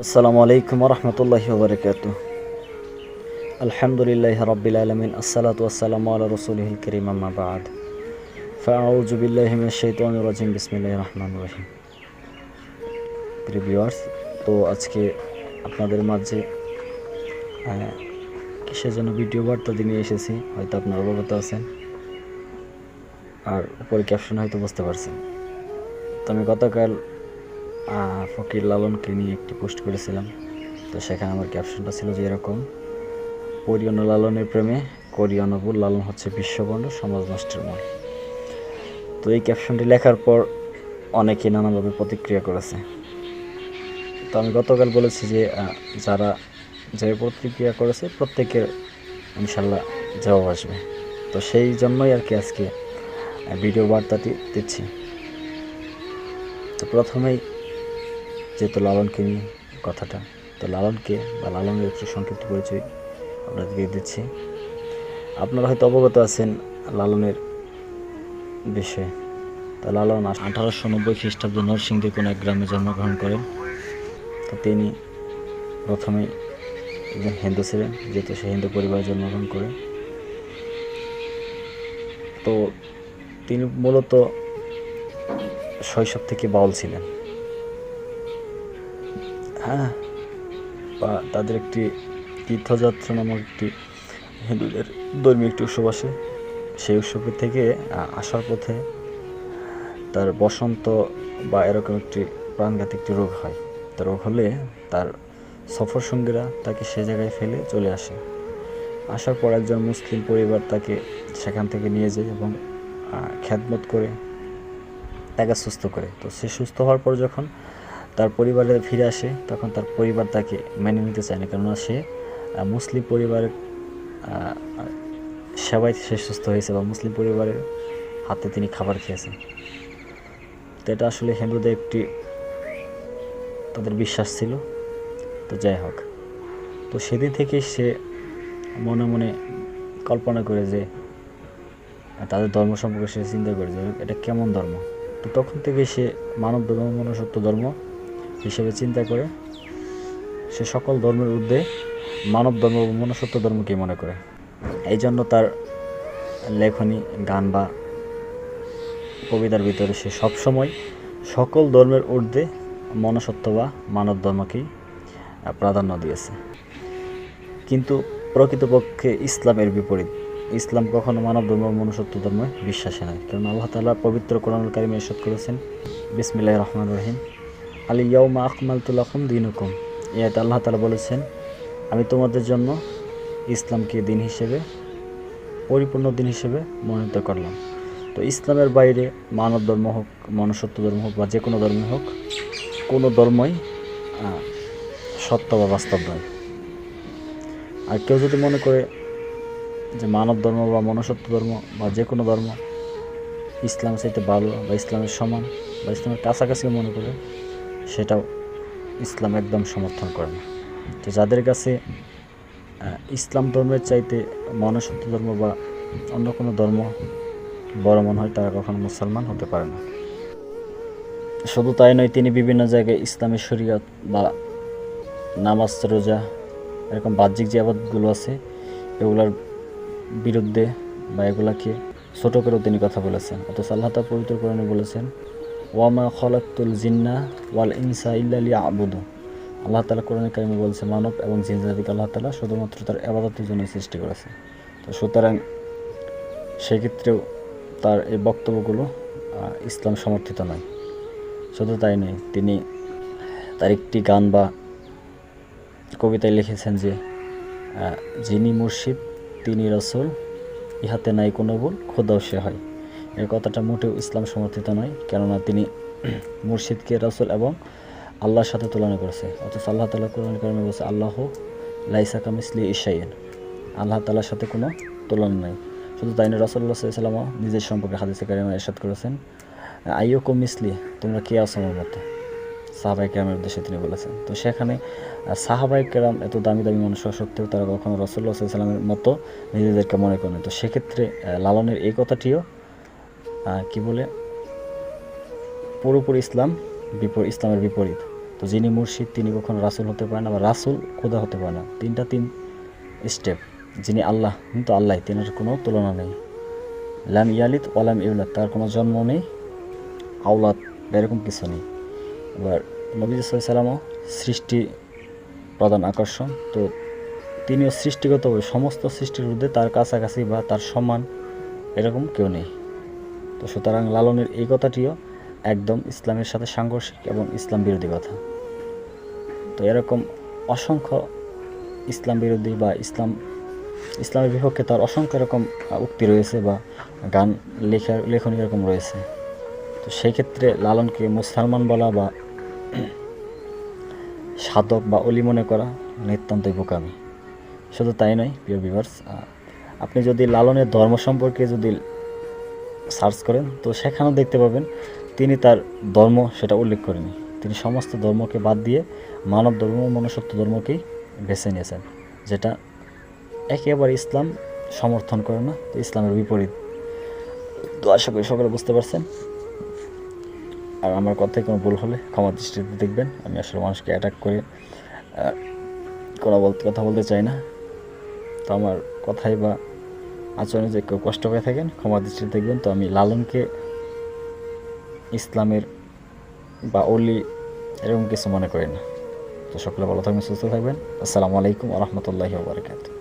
আসসালামু আলাইকুম রহমতুল্লাহি ওবরাকাতু আলহামদুলিল্লাহ রব্বিল আলমিন, আসসালাতু আসসালামু আলা রসুলহিল করিম, আম্মা বাদ। ফাউযু বিল্লাহি মিনাশ শাইতানির রাজিম, বিসমিল্লাহির রহমানির রহিম। প্রিয় তো আজকে আপনাদের মাঝে কিসের জন্য ভিডিও বার্তা নিয়ে এসেছি, হয়তো আপনারা অবগত আছেন, আর উপরে ক্যাপশন হয়তো বুঝতে পারছেন। তো আমি গতকাল ফকির লালনকে নিয়ে একটি পোস্ট করেছিলাম। তো সেখানে আমার ক্যাপশনটা ছিল যে এরকম, পরিয়ন লালনের প্রেমে করিয়নবুল লালন হচ্ছে বিশ্ববর্ণ সমাজ নষ্টের মূল। তো এই ক্যাপশনটি লেখার পর অনেকে নানাভাবে প্রতিক্রিয়া করেছে। তো আমি গতকাল বলেছি যে যারা যে প্রতিক্রিয়া করেছে প্রত্যেকের ইনশাল্লাহ জবাব আসবে। তো সেই জন্যই আর কি আজকে ভিডিও বার্তাটি দিচ্ছি। তো প্রথমেই যেহেতু লালনকে নিয়ে কথাটা, তো লালনকে বা লালনের একটু সংক্ষিপ্ত পরিচয় আপনাদেরকে দিচ্ছি। আপনারা হয়তো অবগত আছেন লালনের বিষয়ে। তো লালন আঠারোশো নব্বই খ্রিস্টাব্দে নরসিংদীর কোনো এক গ্রামে জন্মগ্রহণ করেন। তো তিনি প্রথমে একজন হিন্দু ছিলেন, যেহেতু সে হিন্দু পরিবারে জন্মগ্রহণ করে। তো তিনি মূলত শৈশব থেকে বাউল ছিলেন। হ্যাঁ বা তাদের একটি তীর্থযাত্রা নামক একটি হিন্দুদের ধর্মীয় একটি উৎসব আসে সেই উৎসবের থেকে আসার পথে তার বসন্ত বা এরকম একটি প্রাণঘাতী একটি রোগ হয়। তো রোগ হলে তার সফর সঙ্গীরা তাকে সে জায়গায় ফেলে চলে আসে। আসার পর একজন মুসলিম পরিবার তাকে সেখান থেকে নিয়ে যায় এবং খ্যাতমত করে তাকে সুস্থ করে। তো সে সুস্থ হওয়ার পর যখন তার পরিবারে ফিরে আসে, তখন তার পরিবার তাকে মেনে নিতে চায় না, কেননা সে মুসলিম পরিবারের সেবায় সে সুস্থ হয়েছে বা মুসলিম পরিবারের হাতে তিনি খাবার খেয়েছেন। তো এটা আসলে হিন্দুদের একটি তাদের বিশ্বাস ছিল। তো যাই হোক। তো সেদিন থেকে সে মনে মনে কল্পনা করে যে, তাদের ধর্ম সম্পর্কে সে চিন্তা করে যে, এটা কেমন ধর্ম? তো তখন থেকে সে মানব ধর্ম, মনুষ্যত্ব ধর্ম হিসেবে চিন্তা করে, সে সকল ধর্মের ঊর্ধ্বে মানব ধর্ম মনুষ্যত্ব ধর্মকে মনে করে। এই জন্য তার লেখনী, গান বা কবিতার ভিতরে সে সবসময় সকল ধর্মের ঊর্ধ্বে মনুষ্যত্ব বা মানব ধর্মকেই প্রাধান্য দিয়েছে। কিন্তু প্রকৃতপক্ষে ইসলামের বিপরীত। ইসলাম কখনো মানব ধর্ম মনুষ্যত্ব ধর্মে বিশ্বাসী নয়। কারণ আল্লাহ তাআলা পবিত্র কোরআনুল কারিমে ইরশাদ করেছেন, বিসমিল্লাহির রহমানির রহিম। আলী ইয়াউমা আকমালতুল লাকুম দীনুকুম। এতে আল্লাহ তালা বলেছেন, আমি তোমাদের জন্য ইসলামকে দিন হিসেবে, পরিপূর্ণ দিন হিসেবে মনোনীত করলাম। তো ইসলামের বাইরে মানব ধর্ম হোক, মনুষ্যত্ব ধর্ম হোক বা যে কোনো ধর্ম হোক, কোনো ধর্মই সত্য বা বাস্তব নয়। আর কেউ যদি মনে করে যে মানব ধর্ম বা মনুষ্যত্ব ধর্ম বা যে কোনো ধর্ম ইসলাম চাইতে ভালো বা ইসলামের সমান বা ইসলামের কাছাকাছি মনে করে সেটাও ইসলাম একদম সমর্থন করে না। তো যাদের কাছে ইসলাম ধর্মের চাইতে মনুষ্যত্ব ধর্ম বা অন্য কোনো ধর্ম বড় মনে হয়, তারা কখনো মুসলমান হতে পারে না। শুধু তাই নয়, তিনি বিভিন্ন জায়গায় ইসলামী শরীয়ত বা নামাজ, রোজা, এরকম বাহ্যিক যে আবাদগুলো আছে, এগুলার বিরুদ্ধে বা এগুলাকে ছোট করেও তিনি কথা বলেছেন। অথচ আল্লাহ তা পবিত্র কোরআনে বলেছেন ওয়ামা খলাকুল জিন্না ওয়াল ইনসা ইল্লালি আবুদু আল্লাহ তালা কোরআন কারিমে বলছে, মানব এবং জিন জাতিকে আল্লাহ তালা শুধুমাত্র তার আবাদতের জন্য সৃষ্টি করেছে। তো সুতরাং সেক্ষেত্রেও তার এই বক্তব্যগুলো ইসলাম সমর্থিত নয়। শুধু তাই নয়, তিনি তার একটি গান বা কবিতায় লিখেছেন যে যিনি মুর্শিদ, তিনি রসুল, ইহাতে নাই কোনো ভুল, খোদাও সে হয়। এই কথাটা মোটেও ইসলাম সমর্থিত নয়, কেননা তিনি মুর্শিদকে রসুল এবং আল্লাহর সাথে তুলনা করেছে। অথচ আল্লাহ তালা কোরআন কারণে বলছে, আল্লাহ লাইসা কামিসলি ইসাইন আল্লাহ তালার সাথে কোনো তুলনা নাই। শুধু তাই না রসল্লা সাল্লামও নিজের সম্পর্কে হাদিসে কারিমা এরশাদ করেছেন আইও কো মিসলি, তোমরা কে আছো আমার মতো? সাহাবাই কেরামের উদ্দেশ্যে তিনি বলেছেন। তো সেখানে সাহাবাই কেরাম এত দামি দামি মানুষ সত্ত্বেও তারা কখনো রসল্লা সাল্লামের মতো নিজেদেরকে মনে করেন। তো সেক্ষেত্রে লালনের এই কথাটিও কি বলে? পুরোপুরি ইসলাম, বিপরীত, ইসলামের বিপরীত। তো যিনি মুর্শিদ, তিনি কখনো রাসুল হতে পারেন না বা রাসুল খোদা হতে পারে না। তিনটা তিন স্টেপ যিনি আল্লাহ, কিন্তু আল্লাহ, তিনার কোনো তুলনা নেই। লাম ইয়ালিদ ওয়ালাম ইউলাদ, তার কোনো জন্ম নেই, আওলাদ এরকম কিছু নেই। এবার নবী সাল্লামও সৃষ্টি প্রধান আকর্ষণ। তো তিনিও সৃষ্টিগতভাবে সমস্ত সৃষ্টির মধ্যে তার কাছাকাছি বা তার সমান এরকম কেউ নেই। তো সুতরাং লালনের এই কথাটিও একদম ইসলামের সাথে সাংঘর্ষিক এবং ইসলাম বিরোধী কথা। তো এরকম অসংখ্য ইসলাম বিরোধী বা ইসলাম, ইসলামের বিপক্ষে তার অসংখ্য এরকম উক্তি রয়েছে বা গান লেখার লেখনী এরকম রয়েছে। তো সেই ক্ষেত্রে লালনকে মুসলমান বলা বা সাধক বা অলি মনে করা নিতান্তই বোকামি শুধু তাই নয়, প্রিয় বিভার্স আপনি যদি লালনের ধর্ম সম্পর্কে যদি সার্চ করেন, তো সেখানেও দেখতে পাবেন তিনি তার ধর্ম সেটা উল্লেখ করেনি। তিনি সমস্ত ধর্মকে বাদ দিয়ে মানব ধর্ম মনুষ্যত্ব ধর্মকেই বেছে নিয়েছেন, যেটা একেবারে ইসলাম সমর্থন করে না ইসলামের বিপরীত। তো আশা করি সকলে বুঝতে পারছেন। আর আমার কথায় কোনো ভুল হলে ক্ষমা দৃষ্টিতে দেখবেন। আমি আসলে মানুষকে অ্যাটাক করে কোনো বলতে কথা বলতে চাই না। তো আমার কথাই বা আচরণে যে কেউ কষ্ট পেয়ে থাকেন, ক্ষমা দৃষ্টিতে দেখবেন। তো আমি লালনকে ইসলামের বা অলি এরকম কিছু মনে করি না। তো সকলে ভালো থাকবেন, সুস্থ থাকবেন। আসসালামু আলাইকুম রহমতুল্লাহি বারকাত